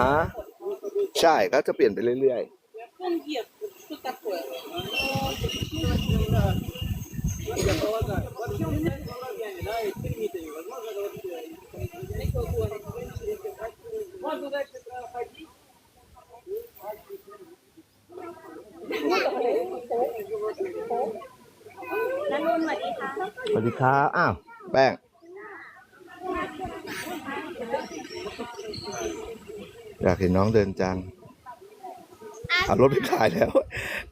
ฮะใช่ก็จะเปลี่ยนไปเรื่อย Он วัสดีครับ อ้าว แป้ง อยากเห็นน้องเดินจังขับรถไปขายแล้ว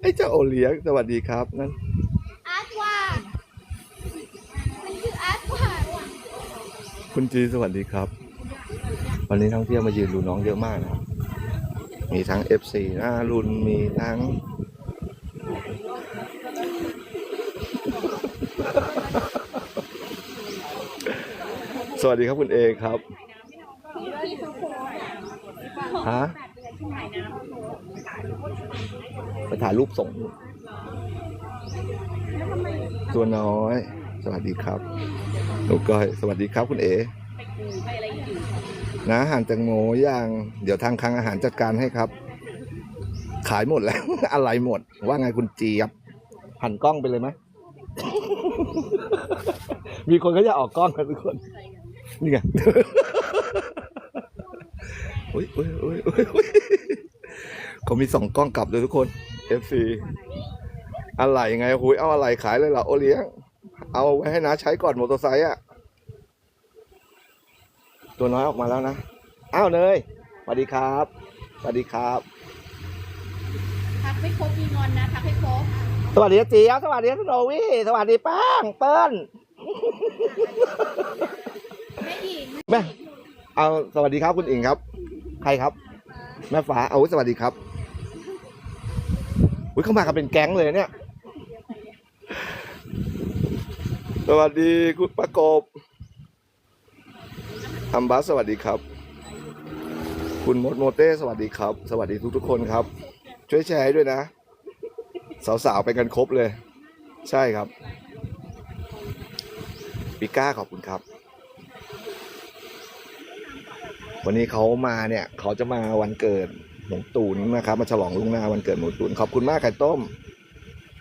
ไอ้เจ้าโอเลี้ยง สวัสดีครับ นั่นอาร์ตว่ามันคืออาร์ตวาคุณจีสวัสดีครับ วันนี้ท่องเที่ยวมายืนดูน้องเยอะมากนะมีทั้ง FC หน้ารุนมีทั้ง สวัสดีครับคุณเอครับฮะไปถ่ายรูปส่งตัวน้อย สวัสดีครับหนูก้อยสวัสดีครับคุณเอนะอาหารแตงโมย่าง เดี๋ยวทางคลังอาหารจัดการให้ครับ ขายหมดแล้ว อะไรหมด ว่าไงคุณเจี๊ยบหันกล้องไปเลยไหมมีคนก็จะออกกล้องกันทุกคน นี่ไงอุ้ยอุ้ยอุ้ยอุ้ยอุ๊ยเขามีสองกล้องกลับเลยทุกคน FC อะไรไงหุยเอาอะไรขายเลยเหรอโอเลี้ยง เอาไว้ให้น้าใช้ก่อนมอเตอร์ไซค์อะตัวน้อยออกมาแล้วนะ อ้าวเนยสวัสดีครับสวัสดีครับทักไม่ครบมีงอนนะทักให้ครบสวัสดีเจี๊ยบสวัสดีสโนวี่สวัสดีป้างเปิ้ล แม่เอาสวัสดีครับคุณอิงครับ ใครครับ แม่ฟ้าเอาสวัสดีครับอุ้ยเข้ามากันเป็นแก๊งเลยเนี่ย สวัสดีคุณประกบอัมบัสสวัสดีครับ คุณมดโมเต้สวัสดีครับ สวัสดีทุกทุกๆคนครับ ช่วยแชร์ให้ด้วยนะ สาวๆไปกันครบเลย ใช่ครับปิก้าขอบคุณครับ วันนี้เขามาเนี่ยเขาจะมาวันเกิดหมูตูนนะครับ มาฉลองลุงหน้าวันเกิดหมูตูนขอบคุณมากไข่ต้ม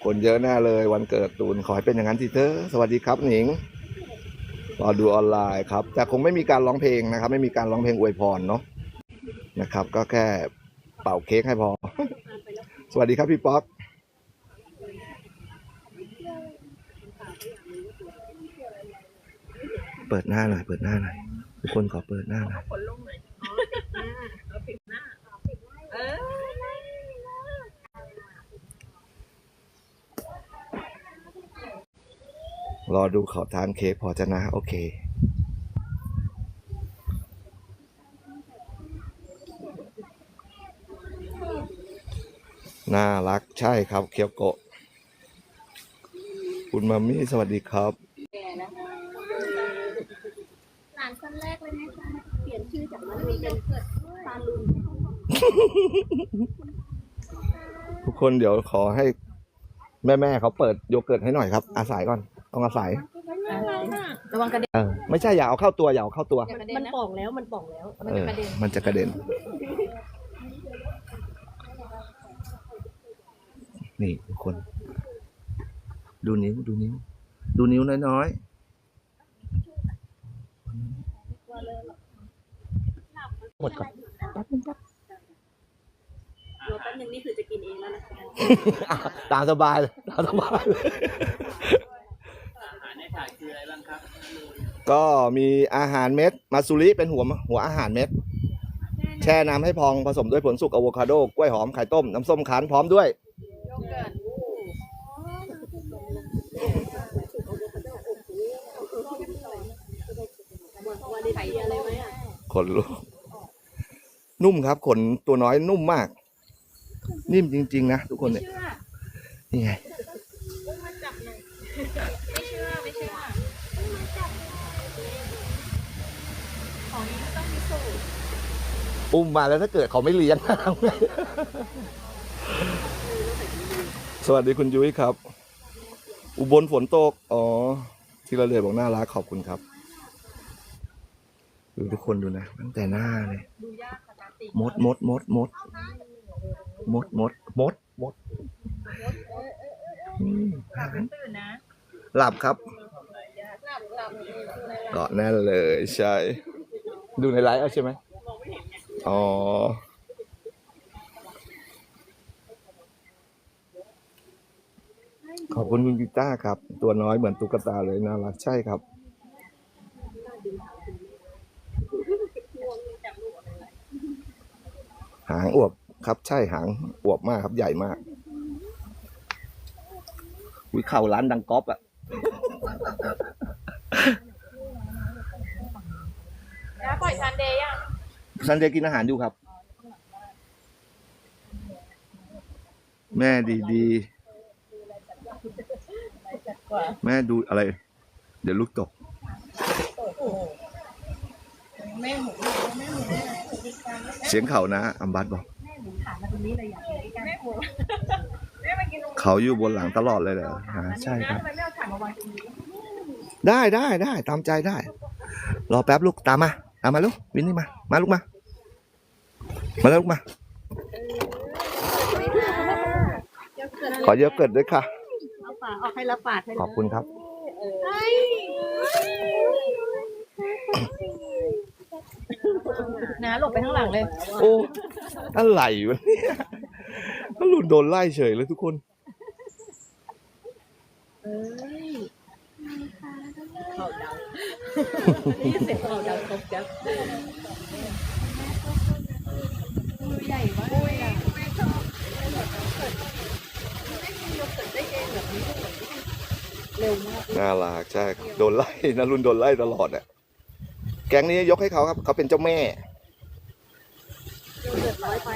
คนเยอะแน่เลยวันเกิดตูนขอให้เป็นอย่างนั้นทีเถอสวัสดีครับหนิงรอดูออนไลน์ครับ แต่คงไม่มีการร้องเพลงนะครับ ไม่มีการร้องเพลงอวยพรเนาะนะครับ ก็แค่เป่าเค้กให้พอ สวัสดีครับพี่ป๊อกเปิดหน้าหน่อย เปิดหน้าหน่อย ทุกคนขอเปิดหน้าหน่อยรอดูเขาทานเคพอจะนะ โอเค น่ารักใช่ครับ เคียวโกะ คุณมัมมี่สวัสดีครับ หลานคนแรกเลยนะคะเปลี่ยนชื่อจากมารุนเป็นเกิดฟาลุน ทุกคนเดี๋ยวขอให้แม่แม่ๆเขาเปิดโยเกิร์ตให้หน่อยครับ อาศัยก่อนต้องอาศัยระวังกระเด็นเออไม่ใช่อย่าเอาเข้าตัวอย่าเอาเข้าตัว มันป่องแล้วมันป่องแล้วเออมันจะกระเด็น นี่ทุกคน ดูนิ้วดูนิ้ว ดูนิ้วน้อยๆ หมดก่อนรอแป๊บนึงนี่คือจะกินเองแล้วนะคะตามสบายเลยตามสบายเลยอาหารในถาดคืออะไรบ้างครับก็มีอาหารเม็ด มาซูริเป็นหัวหัวอาหารเม็ด แช่น้ำให้พองผสมด้วยผลสุกอะโวคาโด กล้วยหอมไข่ต้ม น้ำส้มคั้นพร้อมด้วยโยเกิร์ตวันนี้ไข่อะไรไหมอะข นลุกนุ่มครับ ขนตัวน้อยนุ่มมาก นิ่มจริง ๆ นะทุกคนเนี่ยเชื่อนี่ไงไม่เชื่อไม่เชื่อของนี้ก็ต้องพิสูจน์อุ้มมาแล้วถ้าเกิดเขาไม่เลี้ยงทำไงสวัสดีคุณยุ้ยครับ อุบลฝนตก อ๋อ ที่เราเลยบอกน่ารักขอบคุณครับ ดูทุกคนดูนะ ตั้งแต่หน้าเลย ดูยากค่ะตาติมดมดมดมดมดมดมดมดอืมตื่นนะหลับครับหลับหลับเกาะแน่นเลยใช่ ดูในไลฟ์เอาใช่ไหมอ๋อขอบคุณคุณกีต้าร์ครับ ตัวน้อยเหมือนตุ๊กตาเลยน่ารักใช่ครับ หางอวบครับใช่หางอวบมากครับใหญ่มากวิเข่าร้านดังก๊อปอะนะปล่อยซันเดย์ยังซันเดย์กินอาหารอยู่ครับ แม่ดีดีๆแม่ดูอะไร เดี๋ยวลูกตกแม่หมูแม่หมู เสียงเขานะอัมบัตบอกถามมาตรงนี้เลยอยากกินแม่หมูแม่มากินตรงนี้เขาอยู่บนหลังตลอดเลยเหรออ่าใช่ครับ ทำไมไม่เอาถ่านมาวางตรงนี้ได้ได้ได้ตามใจได้ รอแป๊บลูกตามมาตามมาลูกวินนี่มา มาลูกมา มาแล้วลูกมา ขอเยอะเกิดด้วยค่ะ เอาฝาออกให้ละฝาดให้ขอบคุณครับ นะหลบไปข้างหลังเลย โอ้อะไรวะเนี่ยก็หลุนโดนไล่เฉยเลยทุกคนเขาดาวนี่เสียงเขาดาวครบจับใหญ่มากเลยอะน่ารักใช่โดนไล่นะรุนโดนไล่ตลอดอะแก๊งนี้ยกให้เขาครับ เขาเป็นเจ้าแม่ เกิดร้อยไป